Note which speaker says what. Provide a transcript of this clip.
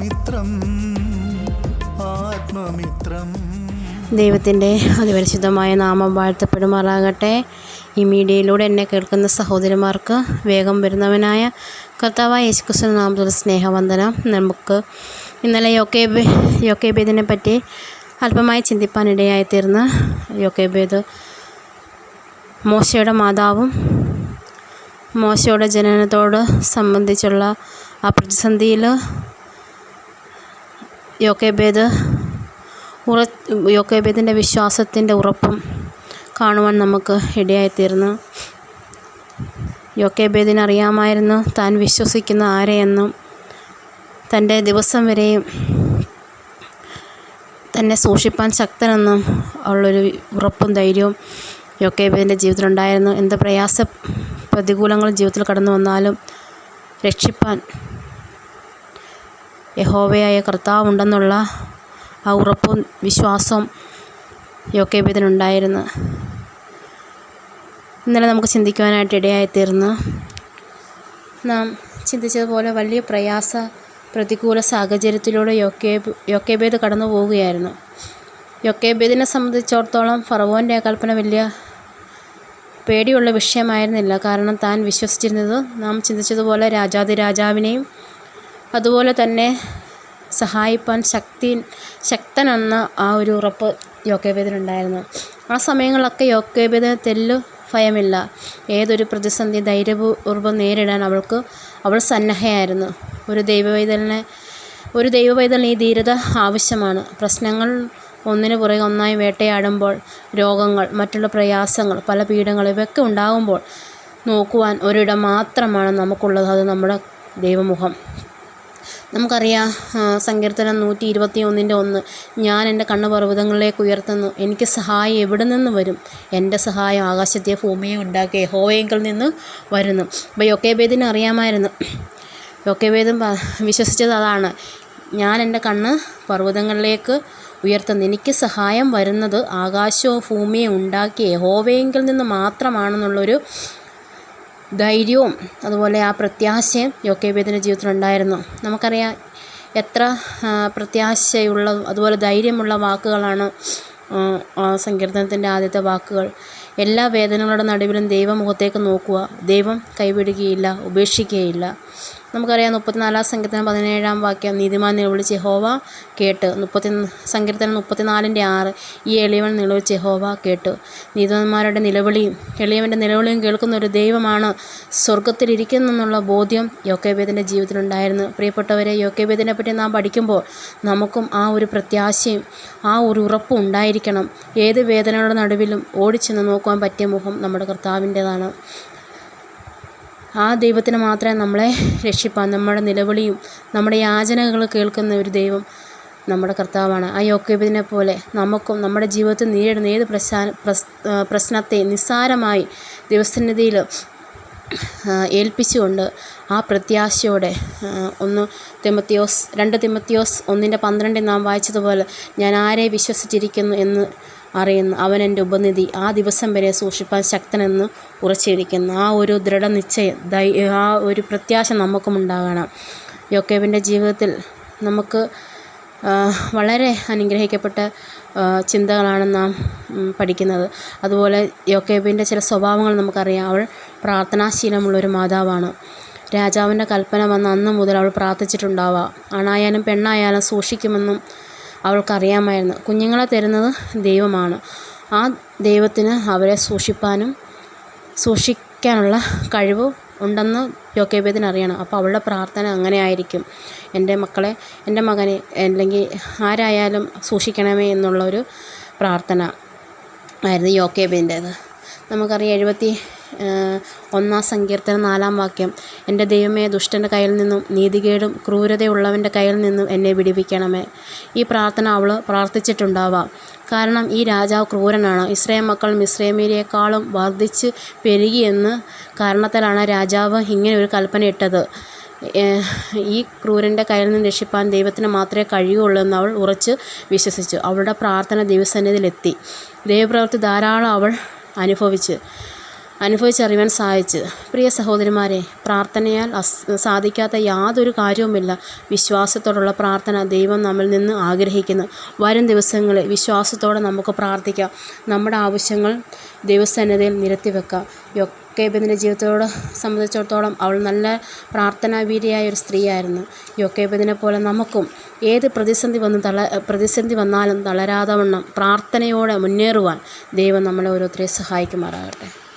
Speaker 1: ആത്മമിത്രം ആത്മമിത്രം.
Speaker 2: ദൈവത്തിന്റെ അതിപരിശുദ്ധമായ നാമം വാഴ്ത്തപ്പെടുമാറാകട്ടെ. ഈ മീഡിയയിലൂടെ എന്നെ കേൾക്കുന്ന സഹോദരിമാർക്ക് വേഗം വരുന്നവനായ കർത്താവായ യേശുക്രിസ്തു നാമത്തിൽ സ്നേഹവന്ദനം. നമുക്ക് ഇന്നലെ യൊക്കേബ് യൊക്കേബേദിനെ പറ്റി അല്പമായി ചിന്തിപ്പാനിടയായി തീർന്ന് യൊക്കേബേദ് മോശയുടെ മാതാവും മോശയുടെ ജനനത്തോട് സംബന്ധിച്ചുള്ള ആ പ്രതിസന്ധിയിൽ യോക്കേബേദ് ഉറ യോക്കേബേദിന്റെ വിശ്വാസത്തിന്റെ ഉറപ്പും കാണുവാൻ നമുക്ക് ഇടയായിത്തീർന്നു. യോക്കേബേദിന് അറിയാമായിരുന്നു താൻ വിശ്വസിക്കുന്ന ആരെയെന്നും തന്റെ ദിവസം വരെയും തന്നെ സൂക്ഷിപ്പാൻ ശക്തനെന്നും ഉള്ളൊരു ഉറപ്പും ധൈര്യവും യോക്കേബേദിന്റെ ജീവിതത്തിലുണ്ടായിരുന്നു. എന്ത് പ്രയാസ പ്രതികൂലങ്ങൾ ജീവിതത്തിൽ കടന്നു വന്നാലും രക്ഷിപ്പാൻ യഹോവയായ കർത്താവുണ്ടെന്നുള്ള ആ ഉറപ്പും വിശ്വാസവും യോക്കേബിതിനുണ്ടായിരുന്നു. ഇന്നലെ നമുക്ക് ചിന്തിക്കുവാനായിട്ട് ഇടയായിത്തീർന്നു. നാം ചിന്തിച്ചതുപോലെ വലിയ പ്രയാസ പ്രതികൂല സാഹചര്യത്തിലൂടെ യോക്കേബ് യോക്കേബേദ് കടന്നു പോവുകയായിരുന്നു. യൊക്കേബേദിനെ സംബന്ധിച്ചിടത്തോളം ഫറവോന്റെ കൽപ്പന വലിയ പേടിയുള്ള വിഷയമായിരുന്നില്ല. കാരണം താൻ വിശ്വസിച്ചിരുന്നത് നാം ചിന്തിച്ചതുപോലെ രാജാതിരാജാവിനെയും അതുപോലെ തന്നെ സഹായിപ്പാൻ ശക്തി ശക്തനെന്ന ആ ഒരു ഉറപ്പ് യോഗ്യവേദനുണ്ടായിരുന്നു ആ സമയങ്ങളിലൊക്കെ യോഗ്യവേദന തെല്ലു ഭയമില്ല. ഏതൊരു പ്രതിസന്ധി ധൈര്യപൂർവം നേരിടാൻ അവൾക്ക് അവൾ സന്നദ്ധയായിരുന്നു ഒരു ദൈവവൈതലിനെ ഒരു ദൈവവൈതലിന് ഈ ധീരത ആവശ്യമാണ്. പ്രശ്നങ്ങൾ ഒന്നിനു പുറകെ ഒന്നായി വേട്ടയാടുമ്പോൾ രോഗങ്ങൾ മറ്റുള്ള പ്രയാസങ്ങൾ പല പീഡങ്ങൾ ഇവയൊക്കെ ഉണ്ടാകുമ്പോൾ നോക്കുവാൻ ഒരിടം മാത്രമാണ് നമുക്കുള്ളത്. അത് നമ്മുടെ ദൈവമുഖം. നമുക്കറിയാം സങ്കീർത്തനം നൂറ്റി ഇരുപത്തി ഒന്നിന്റെ ഒന്ന്. ഞാൻ എന്റെ കണ്ണ് പർവതങ്ങളിലേക്ക് ഉയർത്തുന്നു. എനിക്ക് സഹായം എവിടെ നിന്ന് വരും? എന്റെ സഹായം ആകാശത്തെ ഭൂമിയെ ഉണ്ടാക്കിയ യഹോവയെങ്കിൽ നിന്ന് വരുന്നു. അപ്പോൾ യൊക്കേബേദിന് അറിയാമായിരുന്നു. യൊക്കേബേദും വിശ്വസിച്ചത് അതാണ്. ഞാൻ എന്റെ കണ്ണ് പർവതങ്ങളിലേക്ക് ഉയർത്തുന്നു. എനിക്ക് സഹായം വരുന്നത് ആകാശവും ഭൂമിയെ ഉണ്ടാക്കിയ ഹോവയെങ്കിൽ നിന്ന് മാത്രമാണെന്നുള്ളൊരു ധൈര്യവും അതുപോലെ ആ പ്രത്യാശയും യോക്കേബേദിന്റെ ജീവിതത്തിലുണ്ടായിരുന്നു. നമുക്കറിയാം എത്ര പ്രത്യാശയുള്ള അതുപോലെ ധൈര്യമുള്ള വാക്കുകളാണ് സങ്കീർത്തനത്തിന്റെ ആദ്യത്തെ വാക്കുകൾ. എല്ലാ വേദനകളുടെ നടുവിലും ദൈവമുഖത്തേക്ക് നോക്കുക. ദൈവം കൈവിടുകയില്ല ഉപേക്ഷിക്കുകയില്ല. നമുക്കറിയാം മുപ്പത്തിനാലാം സങ്കീർത്തനം പതിനേഴാം വാക്യം നീതിമാൻ നിലവിളിച്ച് യഹോവ കേട്ട്. മുപ്പത്തി സങ്കീർത്തനം മുപ്പത്തിനാലിന്റെ ആറ് ഈ എളിയവൻ നിലവിളിച്ച് യഹോവ കേട്ട്. നീതിമാന്മാരുടെ നിലവിളിയും എളിയവന്റെ നിലവിളിയും കേൾക്കുന്ന ഒരു ദൈവമാണ് സ്വർഗത്തിലിരിക്കുന്നെന്നുള്ള ബോധ്യം യോക്കേബേദിന്റെ ജീവിതത്തിലുണ്ടായിരുന്നു. പ്രിയപ്പെട്ടവരെ യോക്കേബേദിനെ പറ്റി നാം പഠിക്കുമ്പോൾ നമുക്കും ആ ഒരു പ്രത്യാശയും ആ ഒരു ഉറപ്പും ഉണ്ടായിരിക്കണം. ഏത് വേദനയുടെ നടുവിലും ഓടിച്ചെന്ന് നോക്കുവാൻ പറ്റിയ മുഖം നമ്മുടെ കർത്താവിന്റെതാണ്. ആ ദൈവത്തിന് മാത്രമേ നമ്മളെ രക്ഷിപ്പാൻ നമ്മുടെ നിലവിളിയും നമ്മുടെ യാചനകൾ കേൾക്കുന്ന ഒരു ദൈവം നമ്മുടെ കർത്താവാണ്. ആ യോക്കേബിനെ പോലെ നമുക്കും നമ്മുടെ ജീവിതത്തിൽ നേരിടുന്ന ഏത് പ്രശ്ന പ്രശ്നത്തെ നിസ്സാരമായി ദിവസനിധിയിൽ ഏൽപ്പിച്ചുകൊണ്ട് ആ പ്രത്യാശയോടെ ഒന്ന് തിമത്തിയോസ് രണ്ട് തിമത്തിയോസ് ഒന്നിന്റെ പന്ത്രണ്ടിൽ നാം വായിച്ചതുപോലെ ഞാൻ ആരെ വിശ്വസിച്ചിരിക്കുന്നു എന്ന് അറിയുന്നു അവൻ എന്റെ ഉപനിധി ആ ദിവസം വരെ സൂക്ഷിപ്പാൻ ശക്തനെന്ന് ഉറച്ചിരിക്കുന്നു. ആ ഒരു ദൃഢനിശ്ചയം ദൈ ആ ഒരു പ്രത്യാശ നമുക്കും ഉണ്ടാകണം. യോക്കേബിന്റെ ജീവിതത്തിൽ നമുക്ക് വളരെ അനുഗ്രഹിക്കപ്പെട്ട ചിന്തകളാണ് നാം പഠിക്കുന്നത്. അതുപോലെ യോക്കേബിന്റെ ചില സ്വഭാവങ്ങൾ നമുക്കറിയാം. അവൾ പ്രാർത്ഥനാശീലമുള്ളൊരു മാതാവാണ്. രാജാവിന്റെ കൽപ്പന വന്ന അന്ന് മുതൽ അവൾ പ്രാർത്ഥിച്ചിട്ടുണ്ടാവാം. ആണായാലും പെണ്ണായാലും സൂക്ഷിക്കുമെന്നും അവൾക്കറിയാമായിരുന്നു. കുഞ്ഞുങ്ങളെ തരുന്നത് ദൈവമാണ്. ആ ദൈവത്തിന് അവരെ സൂക്ഷിപ്പാനും സൂക്ഷിക്കാനുള്ള കഴിവ് ഉണ്ടെന്ന് യോക്കേബേദിന് അറിയണം. അപ്പോൾ അവളുടെ പ്രാർത്ഥന അങ്ങനെ ആയിരിക്കും എന്റെ മക്കളെ എന്റെ മകനെ അല്ലെങ്കിൽ ആരായാലും സൂക്ഷിക്കണമേ എന്നുള്ളൊരു പ്രാർത്ഥന ആയിരുന്നു യോക്കേബിന്റേത് നമുക്കറിയാം എഴുപത്തി ഒന്നാം സങ്കീർത്തനം നാലാം വാക്യം. എന്റെ ദൈവമേ ദുഷ്ടന്റെ കയ്യിൽ നിന്നും നീതികേടും ക്രൂരതയുള്ളവന്റെ കയ്യിൽ നിന്നും എന്നെ വിടിവിക്കണമേ. ഈ പ്രാർത്ഥന അവൾ പ്രാർത്ഥിച്ചിട്ടുണ്ടാവാം. കാരണം ഈ രാജാവ് ക്രൂരനാണ്. ഇസ്രയേൽ മക്കൾ മിസ്രൈമിലേക്കാളും വർദ്ധിച്ച് പെരുകിയെന്ന് കാരണത്താലാണ് രാജാവ് ഇങ്ങനെ ഒരു കൽപ്പന ഇട്ടത്. ഈ ക്രൂരന്റെ കയ്യിൽ നിന്ന് രക്ഷിപ്പാൻ ദൈവത്തിന് മാത്രമേ കഴിയുള്ളൂ എന്ന് അവൾ ഉറച്ച് വിശ്വസിച്ചു. അവളുടെ പ്രാർത്ഥന ദൈവസന്നിധിയിലെത്തി ദൈവപ്രവൃത്തി ധാരാളം അവൾ അനുഭവിച്ച്. അനുഭവിച്ചറിയാൻ സഹായിച്ചത് പ്രിയ സഹോദരിമാരെ പ്രാർത്ഥനയാൽ സാധിക്കാത്ത യാതൊരു കാര്യവുമില്ല. വിശ്വാസത്തോടുള്ള പ്രാർത്ഥന ദൈവം നമ്മിൽ നിന്ന് ആഗ്രഹിക്കുന്നു. വരും ദിവസങ്ങളിൽ വിശ്വാസത്തോടെ നമുക്ക് പ്രാർത്ഥിക്കാം. നമ്മുടെ ആവശ്യങ്ങൾ ദൈവസന്നതയിൽ നിരത്തി വെക്കാം. യൊക്കേബിന്റെ ജീവിതത്തോട് സംബന്ധിച്ചിടത്തോളം അവൾ നല്ല പ്രാർത്ഥനാവീരിയായ ഒരു സ്ത്രീയായിരുന്നു. യൊക്കേബിനെ പോലെ നമുക്കും ഏത് പ്രതിസന്ധി വന്ന് തള പ്രതിസന്ധി വന്നാലും തളരാതെ വണ്ണം പ്രാർത്ഥനയോടെ മുന്നേറുവാൻ ദൈവം നമ്മളെ ഓരോരുത്തരെ സഹായിക്കുമാറാകട്ടെ.